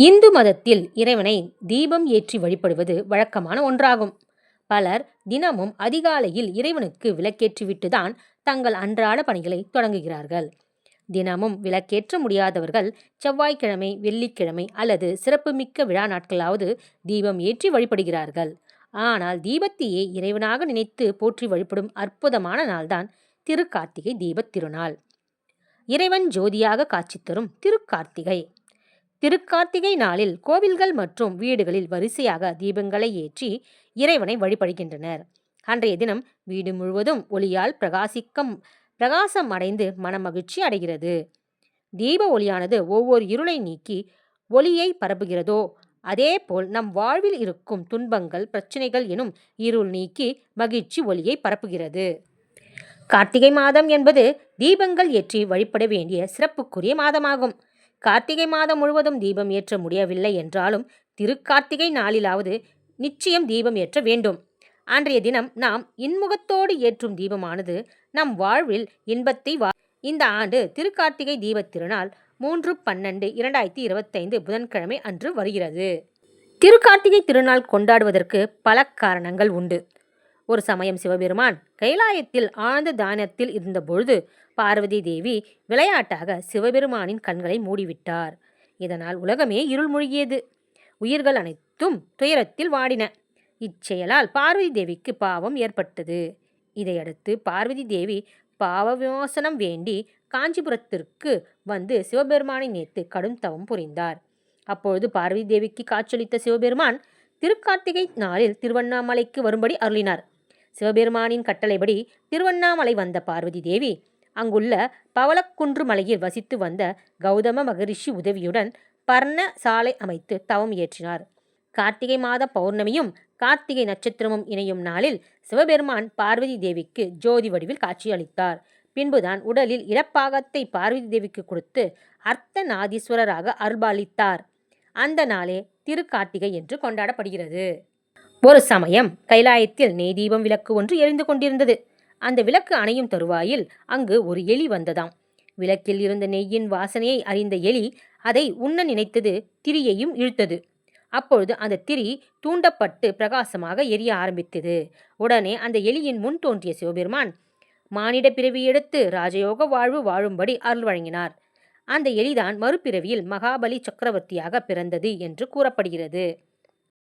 இந்து மதத்தில் இறைவனை தீபம் ஏற்றி வழிபடுவது வழக்கமான ஒன்றாகும். பலர் தினமும் அதிகாலையில் இறைவனுக்கு விளக்கேற்றிவிட்டுதான் தங்கள் அன்றாட பணிகளை தொடங்குகிறார்கள். தினமும் விளக்கேற்ற முடியாதவர்கள் செவ்வாய்க்கிழமை வெள்ளிக்கிழமை அல்லது சிறப்புமிக்க விழா நாட்களாவது தீபம் ஏற்றி வழிபடுகிறார்கள். ஆனால் தீபத்தையே இறைவனாக நினைத்து போற்றி வழிபடும் அற்புதமான நாள்தான் திருக்கார்த்திகை தீபத் திருநாள். இறைவன் ஜோதியாக காட்சி தரும் திருக்கார்த்திகை. திருக்கார்த்திகை நாளில் கோவில்கள் மற்றும் வீடுகளில் வரிசையாக தீபங்களை ஏற்றி இறைவனை வழிபடுகின்றனர். அன்றைய தினம் வீடு முழுவதும் ஒளியால் பிரகாசிக்கம் பிரகாசம் அடைந்து மனமகிழ்ச்சி அடைகிறது. தீப ஒளியானது ஒவ்வொரு இருளை நீக்கி ஒளியை பரப்புகிறதோ அதேபோல் நம் வாழ்வில் இருக்கும் துன்பங்கள் பிரச்சனைகள் எனும் இருள் நீக்கி மகிழ்ச்சி ஒளியை பரப்புகிறது. கார்த்திகை மாதம் என்பது தீபங்கள் ஏற்றி வழிபட வேண்டிய சிறப்புக்குரிய மாதமாகும். கார்த்திகை மாதம் முழுவதும் தீபம் ஏற்ற முடியவில்லை என்றாலும் திருக்கார்த்திகை நாளிலாவது நிச்சயம் தீபம் ஏற்ற வேண்டும். அன்றைய தினம் நாம் இன்முகத்தோடு ஏற்றும் தீபமானது நம் வாழ்வில் இன்பத்தை வா இந்த ஆண்டு திருக்கார்த்திகை தீபத் திருநாள் மூன்று பன்னெண்டு இரண்டாயிரத்தி இருபத்தைந்து புதன்கிழமை அன்று வருகிறது. திருக்கார்த்திகை திருநாள் கொண்டாடுவதற்கு பல காரணங்கள் உண்டு. ஒரு சமயம் சிவபெருமான் கைலாயத்தில் ஆழ்ந்த தானத்தில் இருந்தபொழுது பார்வதி தேவி விளையாட்டாக சிவபெருமானின் கண்களை மூடிவிட்டார். இதனால் உலகமே இருள் மூழ்கியது. உயிர்கள் அனைத்தும் துயரத்தில் வாடின. இச்செயலால் பார்வதி தேவிக்கு பாவம் ஏற்பட்டது. இதையடுத்து பார்வதி தேவி பாவ விமோசனம் வேண்டி காஞ்சிபுரத்திற்கு வந்து சிவபெருமானை நேர்த்து கடும் தவம் புரிந்தார். அப்பொழுது பார்வதி தேவிக்கு காட்சியளித்த சிவபெருமான் திருக்கார்த்திகை நாளில் திருவண்ணாமலைக்கு வரும்படி அருளினார். சிவபெருமானின் கட்டளைப்படி திருவண்ணாமலை வந்த பார்வதி தேவி அங்குள்ள பவளக்குன்று மலையில் வசித்து வந்த கௌதம மகரிஷி உதவியுடன் பர்ண சாலை அமைத்து தவம் இயற்றினார் கார்த்திகை மாத பௌர்ணமியும் கார்த்திகை நட்சத்திரமும் இணையும் நாளில் சிவபெருமான் பார்வதி தேவிக்கு ஜோதி வடிவில் காட்சியளித்தார். பின்புதான் உடலில் இடப்பாகத்தை பார்வதி தேவிக்கு கொடுத்து அர்த்தநாதீஸ்வரராக அருள்பாலித்தார். அந்த நாளே திருக்கார்த்திகை என்று கொண்டாடப்படுகிறது. ஒரு சமயம் கைலாயத்தில் நெய் தீபம் விளக்கு ஒன்று எரிந்து கொண்டிருந்தது. அந்த விளக்கு அணையும் தருவாயில் அங்கு ஒரு எலி வந்ததாம். விளக்கில் இருந்த நெய்யின் வாசனையை அறிந்த எலி அதை உண்ண நினைத்தது திரியையும் இழுத்தது. அப்பொழுது அந்த திரி தூண்டப்பட்டு பிரகாசமாக எரிய ஆரம்பித்தது. உடனே அந்த எலியின் முன் தோன்றிய சிவபெருமான் மானிட பிறவி எடுத்து ராஜயோக வாழ்வு வாழும்படி அருள் வழங்கினார். அந்த எலிதான் மறுபிறவியில் மகாபலி சக்கரவர்த்தியாக பிறந்தது என்று கூறப்படுகிறது.